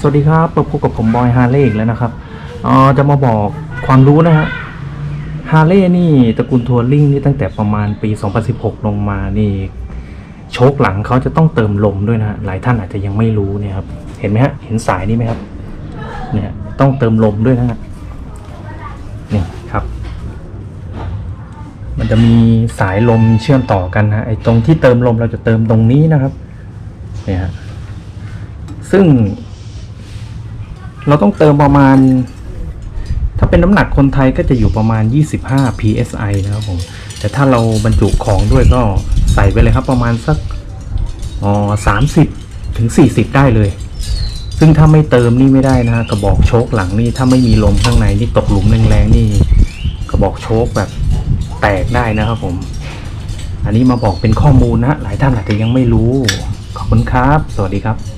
สวัสดีครับมาพบกับผมบอยฮาร์เลย์อีกแล้วนะครับออจะมาบอกความรู้นะฮะ ฮาร์เลย์นี่ตระกูลทัวริงนี่ตั้งแต่ประมาณปี 2016 ลงมานี่โชคหลังเขาจะต้องเติมลมด้วยนะฮะ หลายท่านอาจจะยังไม่รู้เนี่ยครับ เห็นไหมฮะ เห็นสายนี่ไหมครับ เนี่ยต้องเติมลมด้วยนะฮะ นี่ครับ มันจะมีสายลมเชื่อมต่อกันฮะไอ้ตรงที่เติมลมเราจะเติมตรงนี้นะครับ เนี่ยฮะ ซึ่ง เราต้องเติมประมาณ ถ้าเป็นน้ำหนักคนไทยก็จะอยู่ประมาณ 25 psi นะครับผม แต่ถ้าเราบรรจุของด้วยก็ใส่ไปเลยครับประมาณสักอ๋อ30 ถึง 40 ได้เลย ซึ่งถ้าไม่เติมนี่ไม่ได้นะ กระบอกโชคหลังนี่ถ้าไม่มีลมข้างในนี่ตกหลุมแรงๆนี่ กระบอกโชคแบบแตกได้นะครับผม อันนี้มาบอกเป็นข้อมูลนะ หลายท่านอาจจะยังไม่รู้ ขอบคุณครับ สวัสดีครับ